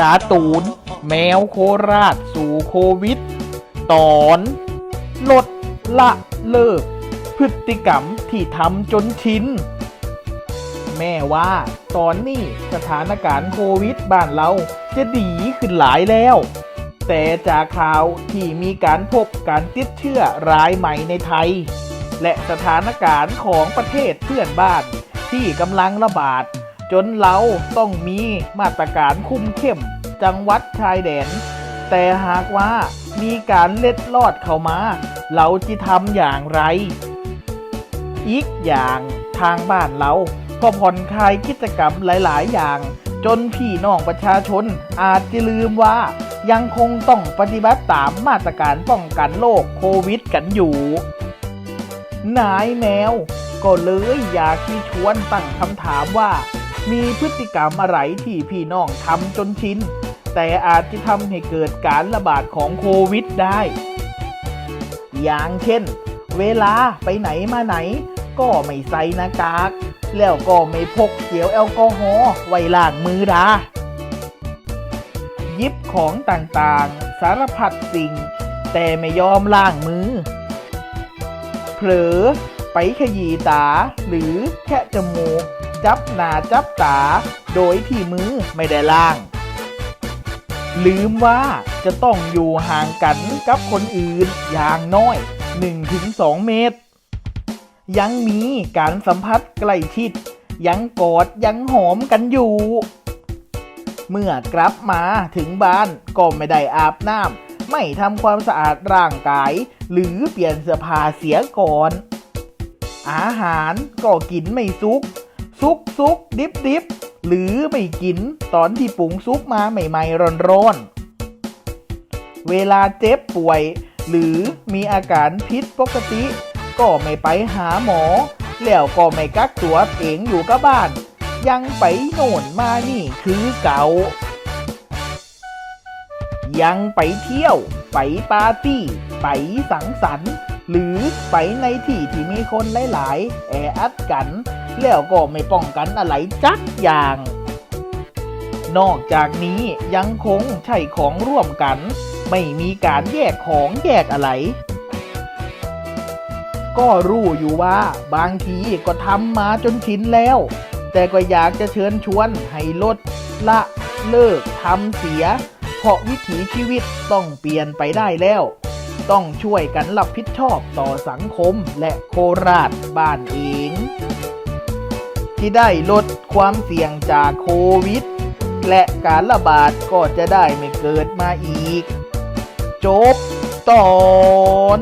การ์ตูน แมวโคราชสู่โควิด ตอน ลดละเลิก พฤติกรรมที่ทำจนชิน แม่ว่า ตอนนี้สถานการณ์โควิดบ้านเราจะดีขึ้นหลายแล้ว แต่จากข่าวที่มีการพบการติดเชื้อรายใหม่ในไทย และสถานการณ์ของประเทศเพื่อนบ้านที่กำลังระบาด จนเราต้องมีมาตรการคุมเข้มจังหวัดชายแดน แต่หากว่ามีการเล็ดลอดเข้ามา เราจะทำอย่างไร อีกอย่างทางบ้านเราก็ผ่อนคลายกิจกรรมหลาย ๆ อย่าง จนพี่น้องประชาชนอาจจะลืมว่ายังคงต้องปฏิบัติตามมาตรการป้องกันโรคโควิดกันอยู่ นายแมวก็เลยอยากที่ชวนตั้งคำถามว่า มีพฤติกรรมอะไรที่พี่น้องทำจนชิน แต่อาจจะทำให้เกิดการระบาดของโควิดได้ อย่างเช่น เวลาไปไหนมาไหน ก็ไม่ใส่หน้ากาก แล้วก็ไม่พกเจลแอลกอฮอล์ไว้ล้างมือดายิบของต่างๆ สารพัดสิ่ง แต่ไม่ยอมล้างมือ เผลอไปขยี้ตาหรือแค่จมูก จับหน้าจับตา โดยที่มือไม่ได้ล้าง ลืมว่าจะต้องอยู่ห่างกันกับคนอื่นอย่างน้อย 1-2 เมตร ยังมีการสัมผัสใกล้ชิด ยังกอดยังหอมกันอยู่ เมื่อกลับมาถึงบ้านก็ไม่ได้อาบน้ำไม่ทำความสะอาดร่างกาย หรือเปลี่ยนเสื้อผ้าเสียก่อนอาหารก็กินไม่ซุก ซุกซุกดิบดิบหรือไม่กินตอนที่ปรุงซุปมาใหม่ๆร้อนๆ เวลาเจ็บป่วย หรือมีอาการผิดปกติ ก็ไม่ไปหาหมอ แล้วก็ไม่กักตัวเองอยู่กับบ้าน ยังไปโน่นมานี่คือเก่า ยังไปเที่ยว ไปปาร์ตี้ ไปสังสรรค์ หรือไปในที่ที่มีคนหลาย ๆ แออัดกัน แล้วก็ไม่ป้องกันอะไรจักอย่าง นอกจากนี้ยังคงใช้ของร่วมกัน ไม่มีการแยกของแยกอะไร ก็รู้อยู่ว่าบางทีก็ทำมาจนชินแล้ว แต่ก็อยากจะเชิญชวนให้ลดละเลิกทำเสีย เพราะวิถีชีวิตต้องเปลี่ยนไปได้แล้ว ต้องช่วยกันรับผิดชอบต่อสังคมและโคราชบ้านเอง ที่ได้ลดความเสี่ยงจากโควิด และการระบาดก็จะได้ไม่เกิดมาอีก จบตอน